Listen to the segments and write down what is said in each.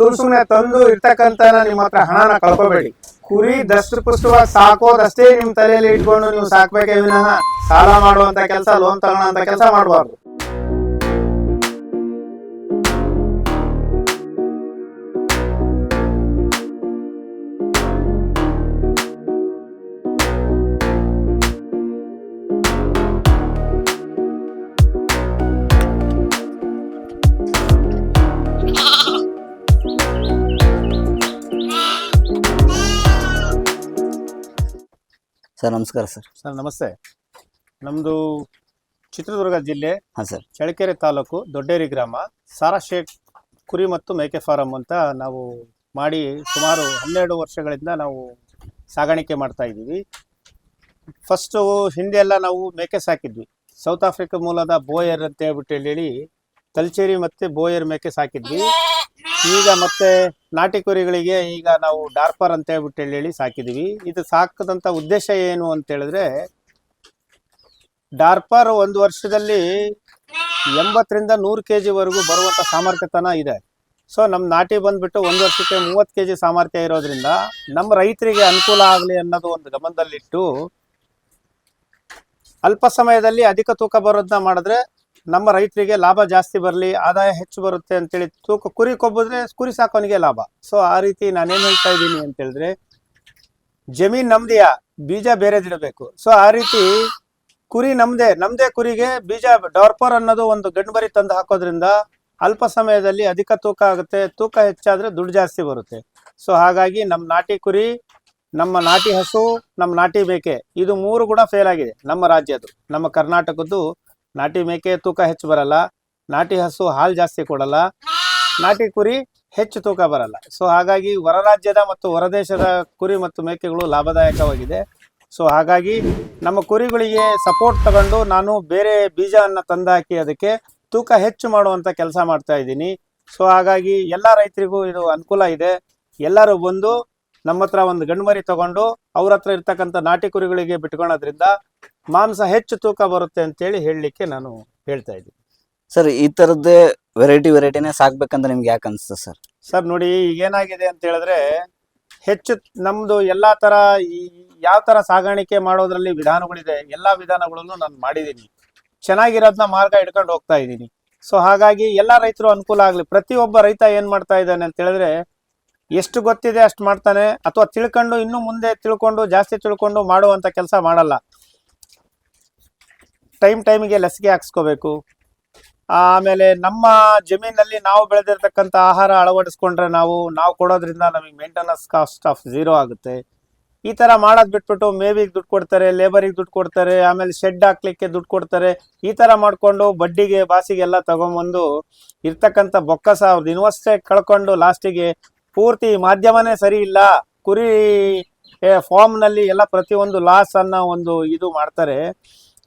ಸುಮ್ ತಂದು ಇರ್ತಕ್ಕಂತ ನಿಮ್ಮ ಹತ್ರ ಹಣನ ಕಳ್ಕೊಬೇಡಿ. ಕುರಿ ದಷ್ಟ ಪುಷ್ಟವಾಗಿ ಸಾಕೋದಷ್ಟೇ ನಿಮ್ ತಲೆಯಲ್ಲಿ ಇಟ್ಕೊಂಡು ನೀವು ಸಾಕ್ಬೇಕೇ ವಿನಃ. ಸಾಲ ಮಾಡುವಂತ ಕೆಲಸ ಲೋನ್ ಅಂತ ಕೆಲಸ ಮಾಡಬಾರ್ದು. ಸರ್ ನಮಸ್ಕಾರ ಸರ್. ಸರ್ ನಮಸ್ತೆ. ನಮ್ದು ಚಿತ್ರದುರ್ಗ ಜಿಲ್ಲೆ ಹಾಂ ಸರ್. ಚಳ್ಳಕೆರೆ ತಾಲೂಕು ದೊಡ್ಡೇರಿ ಗ್ರಾಮ. ಸಾರಾ ಶೇಖ್ ಕುರಿ ಮತ್ತು ಮೇಕೆ ಫಾರಂ ಅಂತ ನಾವು ಮಾಡಿ ಸುಮಾರು ಹನ್ನೆರಡು ವರ್ಷಗಳಿಂದ ನಾವು ಸಾಗಾಣಿಕೆ ಮಾಡ್ತಾ ಇದ್ದೀವಿ. ಫಸ್ಟು ಹಿಂದೆ ಎಲ್ಲ ನಾವು ಮೇಕೆ ಸಾಕಿದ್ವಿ. ಸೌತ್ ಆಫ್ರಿಕಾ ಮೂಲದ ಬೋಯರ್ ಅಂತ ಹೇಳ್ಬಿಟ್ಟು ಹೇಳಿ ತಲ್ಚೇರಿ ಮತ್ತು ಬೋಯರ್ ಮೇಕೆ ಸಾಕಿದ್ವಿ. ಈಗ ಮತ್ತೆ ನಾಟಿ ಕುರಿಗಳಿಗೆ ಈಗ ನಾವು ಡಾರ್ಪರ್ ಅಂತ ಹೇಳ್ಬಿಟ್ಟು ಹೇಳಿ ಸಾಕಿದೀವಿ. ಇದು ಸಾಕದಂತ ಉದ್ದೇಶ ಏನು ಅಂತ ಹೇಳಿದ್ರೆ ಡಾರ್ಪರ್ ಒಂದು ವರ್ಷದಲ್ಲಿ ಎಂಬತ್ತರಿಂದ ನೂರು ಕೆ ಜಿವರೆಗೂ ಬರುವಂಥ ಸಾಮರ್ಥ್ಯತನ ಇದೆ. ಸೊ ನಮ್ಮ ನಾಟಿ ಬಂದ್ಬಿಟ್ಟು ಒಂದು ವರ್ಷಕ್ಕೆ ಮೂವತ್ತು ಕೆ ಜಿ ಸಾಮರ್ಥ್ಯ ಇರೋದ್ರಿಂದ ನಮ್ಮ ರೈತರಿಗೆ ಅನುಕೂಲ ಆಗಲಿ ಅನ್ನೋದು ಒಂದು ಗಮನದಲ್ಲಿಟ್ಟು ಅಲ್ಪ ಸಮಯದಲ್ಲಿ ಅಧಿಕ ತೂಕ ಬರೋದನ್ನ ಮಾಡಿದ್ರೆ ನಮ್ಮ ರೈತರಿಗೆ ಲಾಭ ಜಾಸ್ತಿ ಬರಲಿ, ಆದಾಯ ಹೆಚ್ಚು ಬರುತ್ತೆ ಅಂತೇಳಿ ತೂಕ, ಕುರಿ ಕೊಬ್ಬಿದ್ರೆ ಕುರಿ ಸಾಕೋನಿಗೆ ಲಾಭ. ಸೊ ಆ ರೀತಿ ನಾನೇನು ಹೇಳ್ತಾ ಇದ್ದೀನಿ ಅಂತ ಹೇಳಿದ್ರೆ, ಜಮೀನ್ ನಮ್ದೆಯ, ಬೀಜ ಬೇರೆದಿಡಬೇಕು. ಸೊ ಆ ರೀತಿ ಕುರಿ ನಮ್ದೇ ನಮ್ದೇ ಕುರಿಗೆ ಬೀಜ ಡಾರ್ಪರ್ ಅನ್ನೋದು ಒಂದು ಗಂಡುಮರಿ ತಂದು ಹಾಕೋದ್ರಿಂದ ಅಲ್ಪ ಸಮಯದಲ್ಲಿ ಅಧಿಕ ತೂಕ ಆಗುತ್ತೆ, ತೂಕ ಹೆಚ್ಚಾದ್ರೆ ದುಡ್ಡು ಜಾಸ್ತಿ ಬರುತ್ತೆ. ಸೊ ಹಾಗಾಗಿ ನಮ್ಮ ನಾಟಿ ಕುರಿ, ನಮ್ಮ ನಾಟಿ ಹಸು ನಮ್ಮ ನಾಟಿ ಬೇಕೆ ಇದು ಮೂರು ಕೂಡ ಫೇಲ್ ಆಗಿದೆ ನಮ್ಮ ರಾಜ್ಯದ್ದು, ನಮ್ಮ ಕರ್ನಾಟಕದ್ದು. ನಾಟಿ ಮೇಕೆ ತೂಕ ಹೆಚ್ಚು ಬರಲ್ಲ, ನಾಟಿ ಹಸು ಹಾಲು ಜಾಸ್ತಿ ಕೊಡಲ್ಲ, ನಾಟಿ ಕುರಿ ಹೆಚ್ಚು ತೂಕ ಬರಲ್ಲ. ಸೊ ಹಾಗಾಗಿ ಹೊರ ರಾಜ್ಯದ ಮತ್ತು ಹೊರದೇಶದ ಕುರಿ ಮತ್ತು ಮೇಕೆಗಳು ಲಾಭದಾಯಕವಾಗಿದೆ. ಸೊ ಹಾಗಾಗಿ ನಮ್ಮ ಕುರಿಗಳಿಗೆ ಸಪೋರ್ಟ್ ತಗೊಂಡು ನಾನು ಬೇರೆ ಬೀಜವನ್ನು ತಂದಾಕಿ ಅದಕ್ಕೆ ತೂಕ ಹೆಚ್ಚು ಮಾಡುವಂತ ಕೆಲಸ ಮಾಡ್ತಾ ಇದ್ದೀನಿ. ಸೊ ಹಾಗಾಗಿ ಎಲ್ಲ ರೈತರಿಗೂ ಇದು ಅನುಕೂಲ ಇದೆ. ಎಲ್ಲರೂ ಬಂದು ನಮ್ಮ ಹತ್ರ ಒಂದು ಗಂಡುಮರಿ ತಗೊಂಡು ಅವ್ರ ಹತ್ರ ಇರ್ತಕ್ಕಂಥ ನಾಟಿ ಕುರಿಗಳಿಗೆ ಬಿಟ್ಕೊಳೋದ್ರಿಂದ ಮಾಂಸ ಹೆಚ್ಚು ತೂಕ ಬರುತ್ತೆ ಅಂತೇಳಿ ಹೇಳಲಿಕ್ಕೆ ನಾನು ಹೇಳ್ತಾ ಇದ್ದೀನಿ. ಸರ್ ಈ ಥರದ್ದೇ ವೆರೈಟಿ ವೆರೈಟಿನೇ ಸಾಕ್ಬೇಕಂತ ನಿಮ್ಗೆ ಯಾಕೆ ಅನಿಸ್ತದೆ ಸರ್? ಸರ್ ನೋಡಿ ಈಗ ಏನಾಗಿದೆ ಅಂತ ಹೇಳಿದ್ರೆ ಹೆಚ್ಚು ನಮ್ಮದು ಎಲ್ಲ ಥರ ಈ ಯಾವ ಥರ ಸಾಗಾಣಿಕೆ ಮಾಡೋದ್ರಲ್ಲಿ ವಿಧಾನಗಳಿದೆ ಎಲ್ಲ ವಿಧಾನಗಳನ್ನು ನಾನು ಮಾಡಿದ್ದೀನಿ. ಚೆನ್ನಾಗಿರೋದನ್ನ ಮಾರ್ಗ ಹಿಡ್ಕೊಂಡು ಹೋಗ್ತಾ ಇದ್ದೀನಿ. ಸೊ ಹಾಗಾಗಿ ಎಲ್ಲ ರೈತರು ಅನುಕೂಲ ಆಗಲಿ ಪ್ರತಿಯೊಬ್ಬ ರೈತ ಏನು ಮಾಡ್ತಾ ಇದ್ದಾನೆ ಅಂತ ಹೇಳಿದ್ರೆ ಎಷ್ಟು ಗೊತ್ತಿದೆ ಅಷ್ಟು ಮಾಡ್ತಾನೆ ಅಥವಾ ತಿಳ್ಕೊಂಡು ಇನ್ನು ಮುಂದೆ ತಿಳ್ಕೊಂಡು, ಜಾಸ್ತಿ ತಿಳ್ಕೊಂಡು ಮಾಡುವಂತ ಕೆಲಸ ಮಾಡಲ್ಲ. ಟೈಮ್ ಟೈಮಿಗೆ ಲಸಿಕೆ ಹಾಕ್ಸ್ಕೋಬೇಕು. ಆಮೇಲೆ ನಮ್ಮ ಜಮೀನಲ್ಲಿ ನಾವು ಬೆಳೆದಿರ್ತಕ್ಕಂಥ ಆಹಾರ ಅಳವಡಿಸ್ಕೊಂಡ್ರೆ ನಾವು ನಾವು ಕೊಡೋದ್ರಿಂದ ನಮಗೆ ಮೇಂಟೆನೆನ್ಸ್ ಕಾಸ್ಟ್ ಆಫ್ ಝೀರೋ ಆಗುತ್ತೆ. ಈ ತರ ಮಾಡೋದು ಬಿಟ್ಬಿಟ್ಟು ಮೇವಿಗೆ ದುಡ್ಡು ಕೊಡ್ತಾರೆ ಲೇಬರಿಗೆ ದುಡ್ಡು ಕೊಡ್ತಾರೆ, ಆಮೇಲೆ ಶೆಡ್ ಹಾಕ್ಲಿಕ್ಕೆ ದುಡ್ಡು ಕೊಡ್ತಾರೆ, ಈ ತರ ಮಾಡ್ಕೊಂಡು ಬಡ್ಡಿಗೆ, ಬಾಸಿಗೆಲ್ಲ ತಗೊಂಬಂದು ಇರ್ತಕ್ಕಂಥ ಬೊಕ್ಕಸ ಅವ್ರದ್ದು ಇನ್ವೆಸ್ಟೇ ಕಳ್ಕೊಂಡು ಲಾಸ್ಟಿಗೆ ಪೂರ್ತಿ ಮಾಧ್ಯಮನೇ ಸರಿ ಇಲ್ಲ. ಕುರಿ ಫಾರ್ಮ್ನಲ್ಲಿ ಎಲ್ಲ ಪ್ರತಿಯೊಂದು ಲಾಸ್ ಅನ್ನ ಒಂದು ಇದು ಮಾಡ್ತಾರೆ.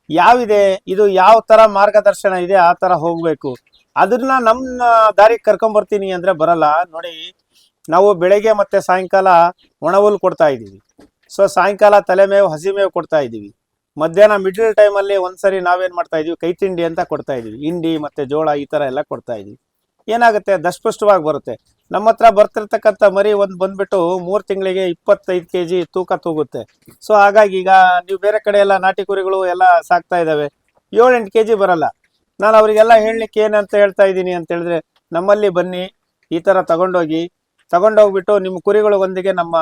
ಯಾವಿದೆ ಇದು ಯಾವ ತರ ಮಾರ್ಗದರ್ಶನ ಇದೆ? ಆ ತರ ಹೋಗ್ಬೇಕು. ಅದನ್ನ ನಮ್ಮ ದಾರಿಗೆ ಕರ್ಕೊಂಡ್ ಬರ್ತೀನಿ ಅಂದ್ರೆ ಬರಲ್ಲ. ನೋಡಿ, ನಾವು ಬೆಳಗ್ಗೆ ಮತ್ತೆ ಸಾಯಂಕಾಲ ಒಣಹುಲ್ ಕೊಡ್ತಾ ಇದೀವಿ ಸೊ ಸಾಯಂಕಾಲ ತಲೆಮೇವು ಹಸಿಮೇವು ಕೊಡ್ತಾ ಇದೀವಿ ಮಧ್ಯಾಹ್ನ ಮಿಡ್ಲ್ ಟೈಮಲ್ಲಿ ಒಂದ್ಸರಿ ನಾವೇನ್ ಮಾಡ್ತಾ ಇದೀವಿ ಕೈ ತಿಂಡಿ ಅಂತ ಕೊಡ್ತಾ ಇದೀವಿ ಹಿಂಡಿ ಮತ್ತೆ ಜೋಳ ಈ ತರ ಎಲ್ಲ ಕೊಡ್ತಾ ಇದೀವಿ ಏನಾಗುತ್ತೆ? ದಷ್ಟಪುಷ್ಟವಾಗಿ ಬರುತ್ತೆ. ನಮ್ಮ ಹತ್ರ ಬರ್ತಿರ್ತಕ್ಕಂಥ ಮರಿ ಒಂದು ಬಂದ್ಬಿಟ್ಟು ಮೂರು ತಿಂಗಳಿಗೆ ಇಪ್ಪತ್ತೈದು ಕೆ ಜಿ ತೂಕ ತೂಗುತ್ತೆ. ಸೊ ಹಾಗಾಗಿ ಈಗ ನೀವು ಬೇರೆ ಕಡೆ ಎಲ್ಲ ನಾಟಿ ಕುರಿಗಳು ಎಲ್ಲ ಸಾಕ್ತಾ ಇದ್ದಾವೆ. ಏಳೆಂಟು ಕೆ ಜಿ ಬರಲ್ಲ. ನಾನು ಅವರಿಗೆಲ್ಲ ಹೇಳಲಿಕ್ಕೆ ಏನಂತ ಹೇಳ್ತಾ ಇದ್ದೀನಿ ಅಂತ ಹೇಳಿದ್ರೆ, ನಮ್ಮಲ್ಲಿ ಬನ್ನಿ, ಈ ಥರ ತಗೊಂಡೋಗಿ, ತಗೊಂಡೋಗ್ಬಿಟ್ಟು ನಿಮ್ಮ ಕುರಿಗಳಿಗೊಂದಿಗೆ ನಮ್ಮ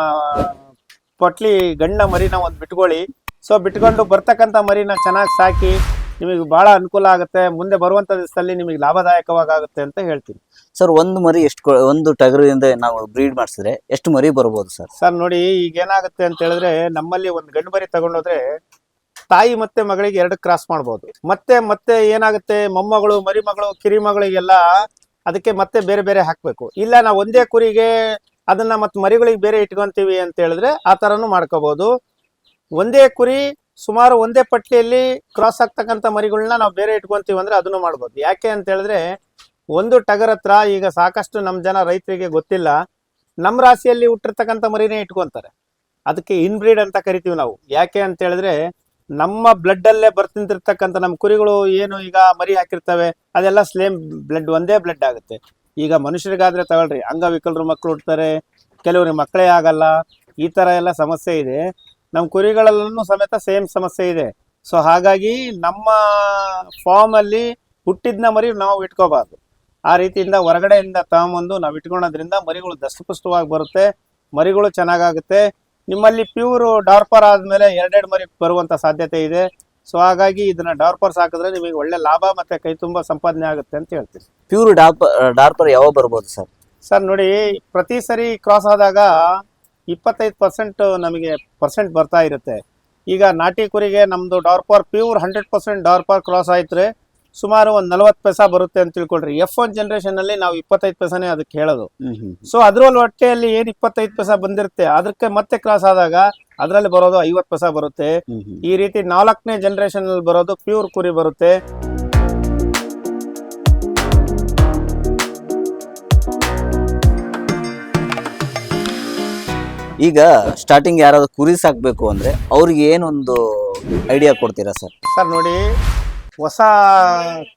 ಪೊಟ್ಲಿ ಗಂಡ ಮರಿನ ಒಂದು ಬಿಟ್ಕೊಳ್ಳಿ. ಸೊ ಬಿಟ್ಕೊಂಡು ಬರ್ತಕ್ಕಂಥ ಮರಿನ ಚೆನ್ನಾಗಿ ಸಾಕಿ ನಿಮಗೆ ಬಹಳ ಅನುಕೂಲ ಆಗುತ್ತೆ. ಮುಂದೆ ಬರುವಂತ ದಿವಸದಲ್ಲಿ ನಿಮಗೆ ಲಾಭದಾಯಕವಾಗುತ್ತೆ ಅಂತ ಹೇಳ್ತೀನಿ. ಸರ್ ಒಂದು ಮರಿ ಎಷ್ಟು ಒಂದು ಟಗರಿಂದ ನಾವು ಬ್ರೀಡ್ ಮಾಡಿಸಿದ್ರೆ ಎಷ್ಟು ಮರಿ ಬರ್ಬೋದು ಸರ್? ಸರ್ ನೋಡಿ ಈಗ ಏನಾಗುತ್ತೆ ಅಂತ ಹೇಳಿದ್ರೆ ನಮ್ಮಲ್ಲಿ ಒಂದು ಗಂಡು ಮರಿ ತಗೊಂಡೋದ್ರೆ ತಾಯಿ ಮತ್ತೆ ಮಗಳಿಗೆ ಎರಡು ಕ್ರಾಸ್ ಮಾಡ್ಬೋದು. ಮತ್ತೆ ಮತ್ತೆ ಏನಾಗುತ್ತೆ? ಮೊಮ್ಮಗಳು ಮರಿಮಗಳು ಕಿರಿಮಗಳಿಗೆಲ್ಲ ಅದಕ್ಕೆ ಮತ್ತೆ ಬೇರೆ ಬೇರೆ ಹಾಕ್ಬೇಕು. ಇಲ್ಲ ನಾವು ಒಂದೇ ಕುರಿಗೆ ಅದನ್ನ ಮತ್ತೆ ಮರಿಗಳಿಗೆ ಬೇರೆ ಇಟ್ಕೊಂತೀವಿ ಅಂತ ಹೇಳಿದ್ರೆ ಆ ತರನು ಮಾಡ್ಕೋಬಹುದು ಒಂದೇ ಕುರಿ ಸುಮಾರು ಒಂದೇ ಪಟ್ಟಿಯಲ್ಲಿ ಕ್ರಾಸ್ ಆಗ್ತಕ್ಕಂಥ ಮರಿಗಳನ್ನ ನಾವು ಬೇರೆ ಇಟ್ಕೊಂತೀವಿ ಅಂದ್ರೆ ಅದನ್ನು ಮಾಡ್ಬೋದು. ಯಾಕೆ ಅಂತ ಹೇಳಿದ್ರೆ, ಒಂದು ಟಗರ್ ಹತ್ರ ಈಗ ಸಾಕಷ್ಟು ನಮ್ಮ ಜನ ರೈತರಿಗೆ ಗೊತ್ತಿಲ್ಲ ನಮ್ಮ ರಾಶಿಯಲ್ಲಿ ಹುಟ್ಟಿರ್ತಕ್ಕಂಥ ಮರಿನೇ ಇಟ್ಕೊಂತಾರೆ. ಅದಕ್ಕೆ ಇನ್ಬ್ರೀಡ್ ಅಂತ ಕರಿತೀವಿ ನಾವು. ಯಾಕೆ ಅಂತ ಹೇಳಿದ್ರೆ, ನಮ್ಮ ಬ್ಲಡ್ ಅಲ್ಲೇ ಬರ್ತಿಂತಿರ್ತಕ್ಕಂಥ ನಮ್ಮ ಕುರಿಗಳು ಏನು ಈಗ ಮರಿ ಹಾಕಿರ್ತವೆ, ಅದೆಲ್ಲ ಸ್ಲೇಮ್ ಬ್ಲಡ್ ಒಂದೇ ಬ್ಲಡ್ ಆಗುತ್ತೆ. ಈಗ ಮನುಷ್ಯರಿಗಾದ್ರೆ ತಗೊಳ್ರಿ, ಅಂಗವಿಕಲರು ಮಕ್ಕಳು ಹುಡ್ತಾರೆ ಕೆಲವ್ರಿಗೆ ಮಕ್ಕಳೇ ಆಗಲ್ಲ, ಈ ತರ ಎಲ್ಲ ಸಮಸ್ಯೆ ಇದೆ. ನಮ್ಮ ಕುರಿಗಳಲ್ಲೂ ಸಮೇತ ಸೇಮ್ ಸಮಸ್ಯೆ ಇದೆ. ಸೊ ಹಾಗಾಗಿ ನಮ್ಮ ಫಾರ್ಮ್ ಅಲ್ಲಿ ಹುಟ್ಟಿದ್ನ ಮರಿ ನಾವು ಇಟ್ಕೋಬಾರ್ದು. ಆ ರೀತಿಯಿಂದ ಹೊರಗಡೆಯಿಂದ ತಗೊಂಬಂದು ನಾವು ಇಟ್ಕೊಳೋದ್ರಿಂದ ಮರಿಗಳು ದಷ್ಟಪುಷ್ಟವಾಗಿ ಬರುತ್ತೆ ಮರಿಗಳು ಚೆನ್ನಾಗಾಗುತ್ತೆ. ನಿಮ್ಮಲ್ಲಿ ಪ್ಯೂರ್ ಡಾರ್ಪರ್ ಆದ್ಮೇಲೆ ಎರಡೆರಡು ಮರಿ ಬರುವಂತ ಸಾಧ್ಯತೆ ಇದೆ. ಸೊ ಹಾಗಾಗಿ ಇದನ್ನ ಡಾರ್ಪರ್ಸ್ ಹಾಕಿದ್ರೆ ನಿಮಗೆ ಒಳ್ಳೆ ಲಾಭ ಮತ್ತೆ ಕೈ ತುಂಬಾ ಸಂಪಾದನೆ ಆಗುತ್ತೆ ಅಂತ ಹೇಳ್ತೀವಿ ಪ್ಯೂರ್ ಡಾರ್ಪರ್ ಡಾರ್ಪರ್ ಯಾವಾಗ ಬರ್ಬೋದು ಸರ್? ಸರ್ ನೋಡಿ ಪ್ರತಿ ಸರಿ ಕ್ರಾಸ್ ಆದಾಗ ಇಪ್ಪತ್ತೈದು ಪರ್ಸೆಂಟ್ ನಮಗೆ ಪರ್ಸೆಂಟ್ ಬರ್ತಾ ಇರುತ್ತೆ. ಈಗ ನಾಟಿ ಕುರಿಗೆ ನಮ್ದು Dorper pure hundred percent Dorper cross ಆಯ್ತ್ರೆ ಸುಮಾರು ಒಂದು ನಲವತ್ತು ಪೈಸಾ ಬರುತ್ತೆ ಅಂತ ತಿಳ್ಕೊಳ್ರಿ. ಎಫ್ ಒನ್ ಜನರೇಷನ್ ಅಲ್ಲಿ ನಾವು ಇಪ್ಪತ್ತೈದು ಪೈಸಾನೇ ಅದಕ್ಕೆ ಹೇಳೋದು. ಸೊ ಅದ್ರಲ್ಲಿ ಹೊಟ್ಟೆಯಲ್ಲಿ ಏನ್ ಇಪ್ಪತ್ತೈದು ಪೈಸಾ ಬಂದಿರುತ್ತೆ ಅದಕ್ಕೆ ಮತ್ತೆ ಕ್ರಾಸ್ ಆದಾಗ ಅದರಲ್ಲಿ ಬರೋದು ಐವತ್ತು ಪೈಸಾ ಬರುತ್ತೆ. ಈ ರೀತಿ ನಾಲ್ಕನೇ ಜನರೇಷನ್ ಅಲ್ಲಿ ಬರೋದು ಪ್ಯೂರ್ ಕುರಿ ಬರುತ್ತೆ. ಈಗ ಸ್ಟಾರ್ಟಿಂಗ್ ಯಾರಾದ್ರೂ ಕುರಿ ಸಾಕಬೇಕು ಅಂದ್ರೆ ಅವ್ರಿಗೆ ಏನೊಂದು ಐಡಿಯಾ ಕೊಡ್ತೀರಾ ಸರ್ ಸರ್ ನೋಡಿ, ಹೊಸ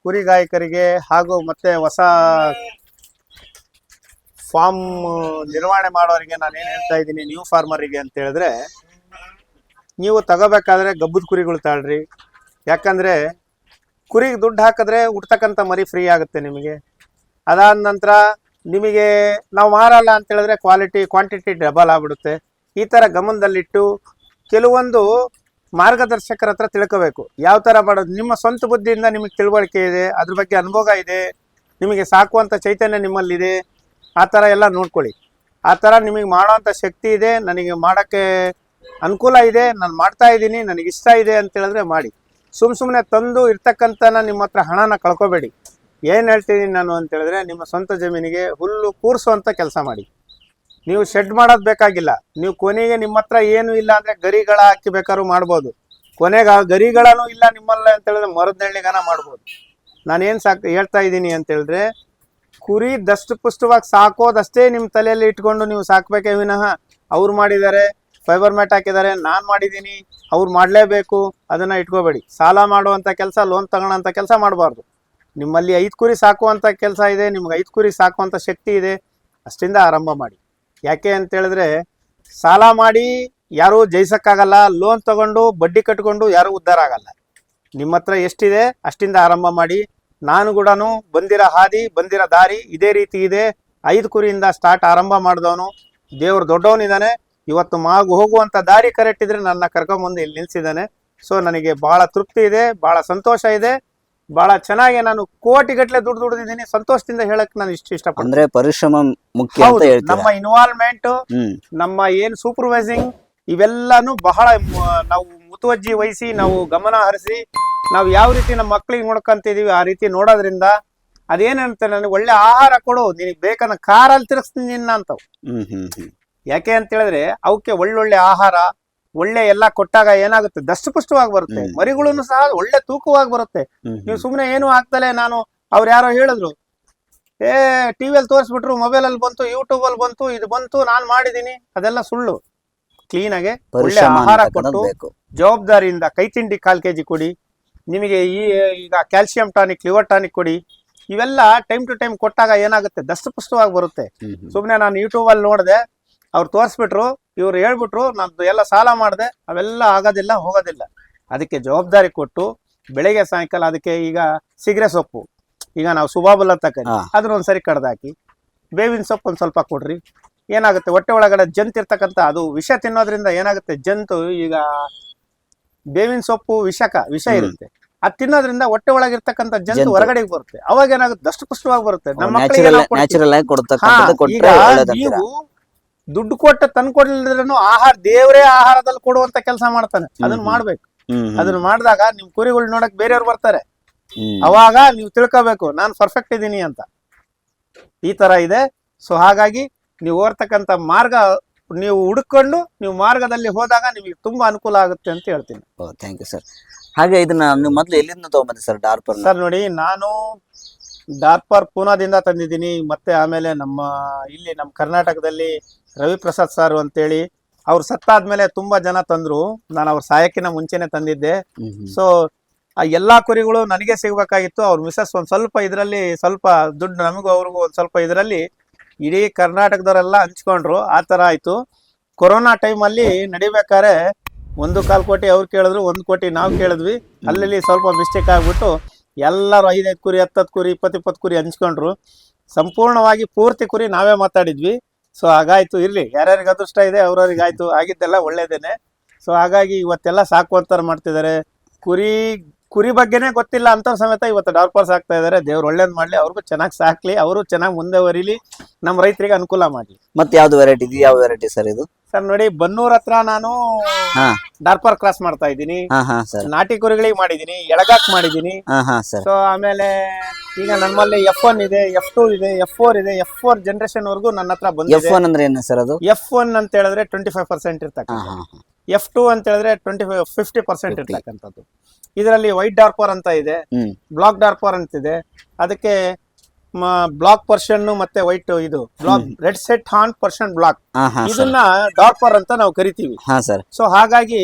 ಕುರಿ ಗಾಯಕರಿಗೆ ಹಾಗೂ ಮತ್ತೆ ಹೊಸ ಫಾರ್ಮ್ ನಿರ್ವಹಣೆ ಮಾಡೋರಿಗೆ ನಾನು ಏನು ಹೇಳ್ತಾ ಇದ್ದೀನಿ ನ್ಯೂ ಫಾರ್ಮರಿಗೆ ಅಂತ ಹೇಳಿದ್ರೆ, ನೀವು ತಗೋಬೇಕಾದ್ರೆ ಗಬ್ಬದ ಕುರಿಗಳು ತಾಳ್ರಿ. ಯಾಕಂದ್ರೆ, ಕುರಿಗೆ ದುಡ್ಡು ಹಾಕಿದ್ರೆ ಹುಡ್ತಕ್ಕಂಥ ಮರಿ ಫ್ರೀ ಆಗುತ್ತೆ ನಿಮಗೆ. ಅದಾದ ನಂತರ ನಿಮಗೆ ನಾವು ಮಾರಲ್ಲ ಅಂತ ಹೇಳಿದ್ರೆ ಕ್ವಾಲಿಟಿ ಕ್ವಾಂಟಿಟಿ ಡಬಲ್ ಆಗ್ಬಿಡುತ್ತೆ. ಈ ಥರ ಗಮನದಲ್ಲಿಟ್ಟು ಕೆಲವೊಂದು ಮಾರ್ಗದರ್ಶಕರ ಹತ್ರ ತಿಳ್ಕೋಬೇಕು. ಯಾವ ಥರ ಮಾಡೋದು? ನಿಮ್ಮ ಸ್ವಂತ ಬುದ್ಧಿಯಿಂದ ನಿಮಗೆ ತಿಳುವಳಿಕೆ ಇದೆ, ಅದ್ರ ಬಗ್ಗೆ ಅನುಭವ ಇದೆ, ನಿಮಗೆ ಸಾಕುವಂಥ ಚೈತನ್ಯ ನಿಮ್ಮಲ್ಲಿದೆ, ಆ ಥರ ಎಲ್ಲ ನೋಡ್ಕೊಳ್ಳಿ. ಆ ಥರ ನಿಮಗೆ ಮಾಡೋವಂಥ ಶಕ್ತಿ ಇದೆ, ನನಗೆ ಮಾಡೋಕ್ಕೆ ಅನುಕೂಲ ಇದೆ, ನಾನು ಮಾಡ್ತಾ ಇದ್ದೀನಿ, ನನಗೆ ಇಷ್ಟ ಇದೆ ಅಂತ ಹೇಳಿದ್ರೆ ಮಾಡಿ. ಸುಮ್ಮ ಸುಮ್ಮನೆ ತಂದು ಇರ್ತಕ್ಕಂಥ ನಿಮ್ಮ ಹತ್ರ ಹಣನ ಕಳ್ಕೊಬೇಡಿ. ಏನು ಹೇಳ್ತಿದ್ದೀನಿ ನಾನು ಅಂತ ಹೇಳಿದ್ರೆ ನಿಮ್ಮ ಸ್ವಂತ ಜಮೀನಿಗೆ ಹುಲ್ಲು ಕೂರಿಸುವಂಥ ಕೆಲಸ ಮಾಡಿ. ನೀವು ಶೆಡ್ ಮಾಡೋದು ಬೇಕಾಗಿಲ್ಲ. ನೀವು ಕೊನೆಗೆ ನಿಮ್ಮ ಹತ್ರ ಏನು ಇಲ್ಲ ಅಂದ್ರೆ ಗರಿಗಳ ಹಾಕಿ ಬೇಕಾದ್ರೂ ಮಾಡ್ಬೋದು. ಕೊನೆಗೆ ಆ ಗರಿಗಳೂ ಇಲ್ಲ ನಿಮ್ಮಲ್ಲ ಅಂತ ಹೇಳಿದ್ರೆ ಮರದ ನೆಳ್ಳಿಗನ ಮಾಡ್ಬೋದು. ನಾನೇನು ಸಾಕ್ ಹೇಳ್ತಾ ಇದ್ದೀನಿ ಅಂತ ಹೇಳಿದ್ರೆ, ಕುರಿ ದಷ್ಟು ಪುಷ್ಟವಾಗಿ ಸಾಕೋದಷ್ಟೇ ನಿಮ್ಮ ತಲೆಯಲ್ಲಿ ಇಟ್ಕೊಂಡು ನೀವು ಸಾಕ್ಬೇಕೇ ವಿನಃ. ಅವ್ರು ಮಾಡಿದ್ದಾರೆ ಫೈಬರ್ ಮ್ಯಾಟ್ ಹಾಕಿದ್ದಾರೆ, ನಾನು ಮಾಡಿದ್ದೀನಿ, ಅವ್ರು ಮಾಡಲೇಬೇಕು, ಅದನ್ನು ಇಟ್ಕೋಬೇಡಿ. ಸಾಲ ಮಾಡುವಂಥ ಕೆಲಸ ಲೋನ್ ತಗೊಳ್ಳೋಂಥ ಕೆಲಸ ಮಾಡಬಾರ್ದು. ನಿಮ್ಮಲ್ಲಿ ಐದು ಕುರಿ ಸಾಕುವಂಥ ಕೆಲಸ ಇದೆ, ನಿಮ್ಗೆ ಐದು ಕುರಿ ಸಾಕುವಂಥ ಶಕ್ತಿ ಇದೆ, ಅಷ್ಟಿಂದ ಆರಂಭ ಮಾಡಿ. ಯಾಕೆ ಅಂತೇಳಿದ್ರೆ ಸಾಲ ಮಾಡಿ ಯಾರೂ ಜಯಿಸೋಕ್ಕಾಗಲ್ಲ ಲೋನ್ ತಗೊಂಡು ಬಡ್ಡಿ ಕಟ್ಕೊಂಡು ಯಾರೂ ಉದ್ಧಾರ ಆಗಲ್ಲ. ನಿಮ್ಮ ಹತ್ರ ಎಷ್ಟಿದೆ, ಅಷ್ಟಿಂದ ಆರಂಭ ಮಾಡಿ. ನಾನು ಕೂಡ ಬಂದಿರೋ ಹಾದಿ, ಬಂದಿರೋ ದಾರಿ ಇದೇ ರೀತಿ ಇದೆ. ಐದು ಕುರಿಯಿಂದ ಸ್ಟಾರ್ಟ್ ಆರಂಭ ಮಾಡಿದವನು ದೇವ್ರು ದೊಡ್ಡವನಿದ್ದಾನೆ. ಇವತ್ತು ಮಾಗು ಹೋಗುವಂಥ ದಾರಿ ಕರೆಕ್ಟ್ ಇದ್ರೆ ನನ್ನ ಕರ್ಕೊಂಬಂದು ಇಲ್ಲಿ ನಿಲ್ಸಿದ್ದಾನೆ. ಸೊ ನನಗೆ ಭಾಳ ತೃಪ್ತಿ ಇದೆ ಭಾಳ ಸಂತೋಷ ಇದೆ. ಬಹಳ ಚೆನ್ನಾಗಿ ನಾನು ಕೋಟಿಗಟ್ಟಲೆ ದುಡ್ಡು ದುಡ್ದಿದ್ದೀನಿ. ಸಂತೋಷದಿಂದ ಹೇಳಕ್ ನಾನು ಇಷ್ಟ ಇಷ್ಟ ಅಂದ್ರೆ ಪರಿಶ್ರಮ ಮುಖ್ಯ ಅಂತ ಹೌದು, ಹೇಳ್ತೀರಾ? ನಮ್ಮ ಇನ್ವಾಲ್ವ್ಮೆಂಟ್ ನಮ್ಮ ಏನ್ ಸೂಪರ್ವೈಸಿಂಗ್ ಇವೆಲ್ಲಾನು ಬಹಳ ಮ- ನಾವು ಮುತುವಜ್ಜಿ ವಹಿಸಿ ನಾವು ಗಮನ ಹರಿಸಿ ನಾವು ಯಾವ ರೀತಿ ನಮ್ಮ ಮಕ್ಳಿಗೆ ನೋಡ್ಕೊಂತಿದೀವಿ ಆ ರೀತಿ ನೋಡೋದ್ರಿಂದ ಅದೇನಂತ ನನಗೆ ಒಳ್ಳೆ ಆಹಾರ ಕೊಡು ನಿನಗೆ ಬೇಕನ್ನ ಕಾರಲ್ಲಿ ತಿರ್ಗಿಸ್ತೀನಿ ನಿನ್ನ ಅಂತವು. ಹ್ಮ್ ಹ್ಮ್ ಹ್ಮ್. ಯಾಕೆ ಅಂತ ಹೇಳಿದ್ರೆ ಅವಕ್ಕೆ ಒಳ್ಳೊಳ್ಳೆ ಆಹಾರ ಒಳ್ಳೆ ಎಲ್ಲ ಕೊಟ್ಟಾಗ ಏನಾಗುತ್ತೆ? ದಷ್ಟಪುಷ್ಟವಾಗಿ ಬರುತ್ತೆ. ಮರಿಗಳನ್ನು ಸಹ ಒಳ್ಳೆ ತೂಕವಾಗಿ ಬರುತ್ತೆ. ನೀವು ಸುಮ್ಮನೆ ಏನು ಆಗ್ತಲೇ ನಾನು ಅವ್ರು ಯಾರೋ ಹೇಳಿದ್ರು ಏ ಟಿವಿಯಲ್ಲಿ ತೋರಿಸ್ಬಿಟ್ರು ಮೊಬೈಲ್ ಅಲ್ಲಿ ಬಂತು ಯೂಟ್ಯೂಬ್ ಅಲ್ಲಿ ಬಂತು ಇದು ಬಂತು ನಾನು ಮಾಡಿದೀನಿ. ಅದೆಲ್ಲ ಸುಳ್ಳು. ಕ್ಲೀನ್ ಆಗಿ ಒಳ್ಳೆ ಆಹಾರ ಕೊಟ್ಟು ಜವಾಬ್ದಾರಿಯಿಂದ ಕೈ ತಿಂಡಿ ಕಾಲ್ ಕೆಜಿ ಕೊಡಿ ನಿಮಗೆ ಈ ಈಗ ಕ್ಯಾಲ್ಸಿಯಂ ಟಾನಿಕ್ ಲಿವರ್ ಟಾನಿಕ್ ಕೊಡಿ ಇವೆಲ್ಲ ಟೈಮ್ ಟು ಟೈಮ್ ಕೊಟ್ಟಾಗ ಏನಾಗುತ್ತೆ? ದಷ್ಟಪುಷ್ಟವಾಗಿ ಬರುತ್ತೆ. ಸುಮ್ಮನೆ ನಾನು ಯೂಟ್ಯೂಬ್ ಅಲ್ಲಿ ನೋಡಿದೆ ಅವ್ರು ತೋರಿಸ್ಬಿಟ್ರು ಇವ್ರು ಹೇಳ್ಬಿಟ್ರು ನಮ್ದು ಎಲ್ಲ ಸಾಲ ಮಾಡಿದೆ ಅವೆಲ್ಲ ಆಗೋದಿಲ್ಲ ಹೋಗೋದಿಲ್ಲ. ಅದಕ್ಕೆ ಜವಾಬ್ದಾರಿ ಕೊಟ್ಟು ಬೆಳಿಗ್ಗೆ ಸಾಯಂಕಾಲ ಅದಕ್ಕೆ ಈಗ ಸಿಗರೆ ಸೊಪ್ಪು. ಈಗ ನಾವು ಸುಬಾಬಲ್ ಅಂತ ಕರಿ ಹಾ. ಅದನ್ನ ಒಂದ್ಸರಿ ಕಡ್ದಾಕಿ ಬೇವಿನ ಸೊಪ್ಪು ಒಂದು ಸ್ವಲ್ಪ ಕೊಡ್ರಿ. ಏನಾಗುತ್ತೆ ಹೊಟ್ಟೆ ಒಳಗಡೆ ಜಂತು ಇರ್ತಕ್ಕಂಥ ಅದು ವಿಷ ತಿನ್ನೋದ್ರಿಂದ ಏನಾಗುತ್ತೆ ಜಂತು ಈಗ ಬೇವಿನ ಸೊಪ್ಪು ವಿಷಕ ವಿಷ. ಇರುತ್ತೆ. ಅದ್ ತಿನ್ನೋದ್ರಿಂದ ಹೊಟ್ಟೆ ಒಳಗಿರ್ತಕ್ಕಂಥ ಜಂತು ಹೊರಗಡೆ ಹೊರಗಡೆಗೆ ಬರುತ್ತೆ. ಅವಾಗ ಏನಾಗುತ್ತೆ ದಷ್ಟು ಪುಷ್ಟವಾಗಿ ಬರುತ್ತೆ. ನಮ್ಮ ನಾವು ದುಡ್ಡು ಕೊಟ್ಟ ತಂದ್ಕೊಡ್ಲಿದ್ರೂ ಆಹಾರ ದೇವರೇ ಆಹಾರದಲ್ಲಿ ಕೊಡುವಂತ ಕೆಲಸ ಮಾಡ್ತಾನೆ. ಅದನ್ನ. ಮಾಡ್ಬೇಕು. ಅದನ್ನ ಮಾಡಿದಾಗ ನಿಮ್ ಕುರಿಗಳು ನೋಡಕ್ ಬೇರೆಯವ್ರು ಬರ್ತಾರೆ. ಅವಾಗ ನೀವು ತಿಳ್ಕೋಬೇಕು ನಾನು ಪರ್ಫೆಕ್ಟ್ ಇದ್ದೀನಿ ಅಂತ. ಈ ತರ ಇದೆ. ಸೊ ಹಾಗಾಗಿ ನೀವು ಓರ್ತಕ್ಕಂತ ಮಾರ್ಗ ನೀವು ಹುಡುಕೊಂಡು ನೀವು ಮಾರ್ಗದಲ್ಲಿ ಹೋದಾಗ ನಿಮಗೆ ತುಂಬಾ ಅನುಕೂಲ ಆಗುತ್ತೆ ಅಂತ ಹೇಳ್ತೀನಿ. ಥ್ಯಾಂಕ್ ಯು ಸರ್ ಹಾಗೆ ಇದನ್ನ ನೀವು ಮೊದಲು ಎಲ್ಲಿಂದ ತಗೊಂಬಂದ್ರಿ ಸರ್ ಡಾರ್ಪರ್ ಸರ್ ನೋಡಿ ನಾನು ಡಾರ್ಪರ್ ಪೂನಾದಿಂದ ತಂದಿದ್ದೀನಿ. ಮತ್ತೆ ಆಮೇಲೆ ನಮ್ಮ ಇಲ್ಲಿ ನಮ್ಮ ಕರ್ನಾಟಕದಲ್ಲಿ ರವಿ ಪ್ರಸಾದ್ ಸರ್ ಅಂತೇಳಿ ಅವ್ರು ಸತ್ತಾದ್ಮೇಲೆ ತುಂಬಾ ಜನ ತಂದ್ರು. ನಾನು ಅವ್ರ ಸಹಾಯಕ್ಕಿನ ಮುಂಚೆನೆ ತಂದಿದ್ದೆ. ಸೊ ಆ ಎಲ್ಲಾ ಕುರಿಗಳು ನನಗೆ ಸಿಗ್ಬೇಕಾಗಿತ್ತು. ಅವ್ರ ಮಿಸಸ್ ಒಂದ್ ಸ್ವಲ್ಪ ಇದರಲ್ಲಿ ಸ್ವಲ್ಪ ದುಡ್ಡು ನಮಗೂ ಅವ್ರಿಗೂ ಒಂದ್ ಸ್ವಲ್ಪ ಇದರಲ್ಲಿ ಇಡೀ ಕರ್ನಾಟಕದವರೆಲ್ಲ ಹಂಚ್ಕೊಂಡ್ರು. ಆ ತರ ಆಯ್ತು. ಕೊರೋನಾ ಟೈಮಲ್ಲಿ ನಡಿಬೇಕಾದ್ರೆ ಒಂದು ಕಾಲು ಕೋಟಿ ಅವ್ರು ಕೇಳಿದ್ರು ಒಂದು ಕೋಟಿ ನಾವು ಕೇಳಿದ್ವಿ. ಅಲ್ಲಲ್ಲಿ ಸ್ವಲ್ಪ ಮಿಸ್ಟೇಕ್ ಆಗ್ಬಿಟ್ಟು ಎಲ್ಲರೂ ಐದೈದು ಕುರಿ ಹತ್ತತ್ತು ಕುರಿ ಇಪ್ಪತ್ತು ಇಪ್ಪತ್ತು ಕುರಿ ಹಂಚ್ಕೊಂಡ್ರು. ಸಂಪೂರ್ಣವಾಗಿ ಪೂರ್ತಿ ಕುರಿ ನಾವೇ ಮಾತಾಡಿದ್ವಿ. ಸೊ ಹಾಗಾಯ್ತು, ಇರ್ಲಿ. ಯಾರ್ಯಾರಿಗೆ ಅದೃಷ್ಟ ಇದೆ, ಅವ್ರವ್ರಿಗೆ ಆಯ್ತು. ಆಗಿದ್ದೆಲ್ಲ ಒಳ್ಳೇದೇನೆ. ಸೊ ಹಾಗಾಗಿ ಇವತ್ತೆಲ್ಲ ಸಾಕುವಂತಾರ ಮಾಡ್ತಿದ್ದಾರೆ. ಕುರಿ ಕುರಿ ಬಗ್ಗೆನೇ ಗೊತ್ತಿಲ್ಲ ಅಂತ ಸಮೇತ ಇವತ್ತು ಡಾರ್ಪರ್ಸ್ ಆಗ್ತಾ ಇದ್ದಾರೆ. ದೇವ್ರು ಒಳ್ಳೇದ್ ಮಾಡ್ಲಿ, ಅವ್ರಿಗೂ ಚೆನ್ನಾಗಿ ಸಾಕ್ಲಿ, ಅವರು ಚೆನ್ನಾಗಿ ಮುಂದೆ ಬರೀಲಿ ನಮ್ಮ ರೈತರಿಗೆ ಅನುಕೂಲ ಮಾಡ್ಲಿ. ಮತ್ತೆ ಯಾವ್ದು ವೆರೈಟಿ ಇದು ಯಾವ ವೆರೈಟಿ ಸರ್ ಇದು? ಸರ್ ನೋಡಿ ಬನ್ನೂರ್ ಹತ್ರ ನಾನು ಹಾ. ಡಾರ್ಪರ್ ಕ್ರಾಸ್ ಮಾಡ್ತಾ ಇದ್ದೀನಿ. ಹಾ ಹಾ ಸರ್. ನಾಟಿ ಕುರಿಗಳಿಗೆ ಮಾಡಿದೀನಿ ಎಳಗಾಕ್ ಮಾಡಿದೀನಿ ಹಾ ಹಾ ಸರ್. ಸೊ ಆಮೇಲೆ ಈಗ ನಮ್ಮಲ್ಲಿ ಎಫ್ ಒನ್ ಇದೆ ಎಫ್ ಟೂ ಇದೆ ಎಫ್ ಫೋರ್ ಇದೆ ಎಫ್ ಫೋರ್ ಜನರೇಷನ್ ವರ್ಗೂ ನನ್ನ ಹತ್ರ ಎಫ್ ಬಂದಿದೆ ಒನ್ ಅಂದ್ರೆ ಏನು ಸರ್ ಅದು? ಎಫ್ ಒನ್ ಅಂತ ಹೇಳಿದ್ರೆ ಟ್ವೆಂಟಿ ಫೈವ್ ಪರ್ಸೆಂಟ್ ಹಾ ಇರ್ತಕ್ಕಂಥ ಹಾ. ಎಫ್ ಟೂ ಅಂತ ಹೇಳಿದ್ರೆ ಟ್ವೆಂಟಿ ಫೈವ್ ಫಿಫ್ಟಿ ಪರ್ಸೆಂಟ್ ಇರ್ತಕ್ಕಂಥದ್ದು. ಇದರಲ್ಲಿ ವೈಟ್ ಡಾರ್ಪರ್ ಅಂತ ಇದೆ ಹ್ಮ್. ಬ್ಲಾಕ್ ಡಾರ್ಪರ್ ಅಂತಿದೆ ಅದಕ್ಕೆ ಬ್ಲಾಕ್ ಪರ್ಷನ್ ಮತ್ತೆ ವೈಟ್ ಇದು. ಬ್ಲಾಕ್ ರೆಡ್ ಸೆಟ್ ಹಾನ್ ಪರ್ಷನ್ ಬ್ಲಾಕ್ ಇದನ್ನ ಡಾರ್ಪರ್ ಅಂತ ನಾವು ಕರಿತೀವಿ. ಹಾ ಸರ್ ಸೊ ಹಾಗಾಗಿ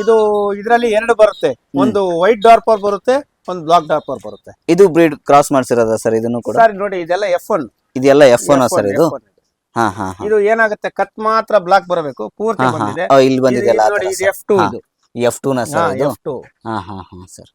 ಇದು ಇದರಲ್ಲಿ ಎರಡು ಬರುತ್ತೆ. ಒಂದು ವೈಟ್ ಡಾರ್ಪರ್ ಬರುತ್ತೆ ಒಂದು ಬ್ಲಾಕ್ ಡಾರ್ಪರ್ ಬರುತ್ತೆ. ಇದು ಬ್ರೀಡ್ ಕ್ರಾಸ್ ಮಾಡಿಸಿರೋದ ಸರ್ ಇದನ್ನು ಕೂಡ? ಸರ್ ನೋಡಿ ಇದೆಲ್ಲ ಎಫ್ ಒನ್ ಇದೆಲ್ಲ ಎಫ್ ಒನ್ ಸರ್ ಇದು? ಇದು. ಏನಾಗುತ್ತೆ ಕತ್ ಮಾತ್ರ ಬ್ಲಾಕ್ ಬರಬೇಕು ಪೂರ್ತಿ ಬಂದಿದೆ. ಇಲ್ಲಿ ಬಂದಿದೆಯಲ್ಲ ನೋಡಿ ಇದು ಎಫ್ ಟು ಇದು. ಎಫ್ ಟೂ ನ ಸರ್ ಇದು? ಎಫ್ ಟು ಹಾ ಹಾ ಹಾ ಸರ್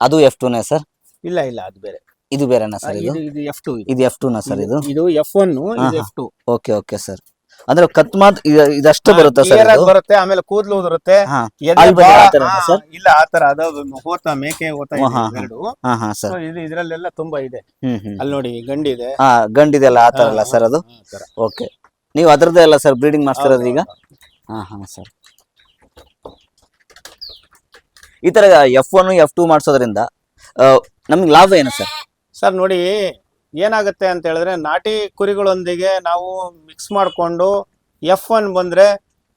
ಅದು ಎಫ್ ಟು ನ ಸರ್ ಇಲ್ಲ ಇಲ್ಲ ಅದು ಬೇರೆ. ಇದು ಬೇರೆನಾ ಸರ್ ಇದು? ಎಫ್ ಟು ಇದು. ಎಫ್ ನಾ ಸರ್ ಇದು ಇದು? ಎಫ್ ಒನ್ ಇದು. F two okay okay sir. ಅಂದ್ರೆ ಕತ್ ಮಾತ್ ಇದ- ಇದಷ್ಟು ಬರುತ್ತೆ ಸರ್ ಇದು? ಬರುತ್ತೆ ಆಮೇಲೆ ಕೂದಲು ಉದುರುತ್ತೆ. ಹಾ ಎದೆ ಅಲ್ಲಿ ಬಂದ್ರೆ ಭಾಳ- ಆ ಥರನಾ ಹಾ, ಸರ್? ಇಲ್ಲ ಆತರ ಅದು ಹೋತ ಮೇಕೆ ಹೋತ ಹಾ, ಹಾ, ಹಾ. ಎರಡು ಹಾ ಹಾ ಸರ್. ಇದು ಇದ್ರಲ್ಲೆಲ್ಲ ತುಂಬಾ ಇದೆ. ಹ್ಮ್ ಹ್ಮ್. ಅಲ್ಲಿ ನೋಡಿ ಗಂಡಿದೆ. ಹಾ ಗಂಡಿದೆಲ್ಲ ಅಲ್ಲ ಆತರ ಅಲ್ಲ ಸರ್ ಅದು? ಹಾ, ಆ ಥರ. ಓಕೆ. ನೀವು ಅದ್ರದ್ದೇ ಅಲ್ಲ ಸರ್ ಬ್ರೀಡಿಂಗ್ ಮಾಡ್ತಿರೋದು ಈಗ? ಹಾ ಹಾ ಸರ್. ಈ ತರ ಎಫ್ ಒನ್ ಎಫ್ ಟು ಮಾಡಿಸೋದ್ರಿಂದ ನಮ್ಗೆ ಲಾಭ ಏನು ಸರ್? ಸರ್ ನೋಡಿ ಏನಾಗುತ್ತೆ ಅಂತ ಹೇಳಿದ್ರೆ ನಾಟಿ ಕುರಿಗಳೊಂದಿಗೆ ನಾವು ಮಿಕ್ಸ್ ಮಾಡಿಕೊಂಡು ಎಫ್ ಒನ್ ಬಂದ್ರೆ